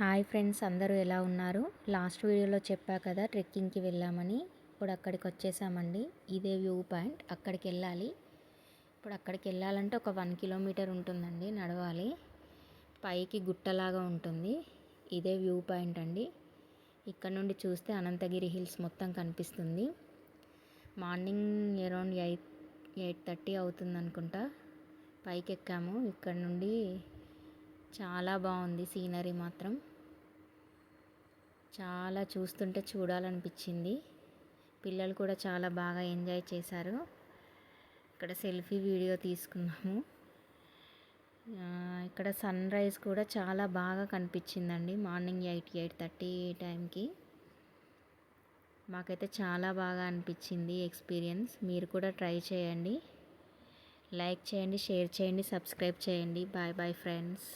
Hi friends అందరూ ఎలా ఉన్నారు? లాస్ట్ వీడియోలో చెప్పా కదా ట్రెక్కింగ్కి వెళ్ళామని. ఇప్పుడు అక్కడికి వచ్చేసామండి. ఇదే వ్యూ పాయింట్. అక్కడికి వెళ్ళాలి. ఇప్పుడు అక్కడికి వెళ్ళాలంటే ఒక వన్ కిలోమీటర్ ఉంటుందండి నడవాలి. పైకి గుట్టలాగా ఉంటుంది. ఇదే వ్యూ పాయింట్ అండి. ఇక్కడ నుండి చూస్తే అనంతగిరి హిల్స్ మొత్తం కనిపిస్తుంది. Morning around eight eight thirty అవుతుంది అనుకుంటా పైకి ఎక్కాము ఇక్కడ నుండి చాలా బాగుంది సీనరీ మాత్రం. చాలా చూస్తుంటే చూడాలనిపించింది. పిల్లలు కూడా చాలా బాగా ఎంజాయ్ చేశారు. ఇక్కడ సెల్ఫీ వీడియో తీసుకున్నాము. ఇక్కడ సన్ రైజ్ కూడా చాలా బాగా కనిపించిందండి మార్నింగ్ ఎయిట్ ఎయిట్ థర్టీ టైంకి. మాకైతే చాలా బాగా అనిపించింది ఎక్స్పీరియన్స్. మీరు కూడా ట్రై చేయండి. లైక్ చేయండి షేర్ చేయండి సబ్స్క్రైబ్ చేయండి. Bye bye friends.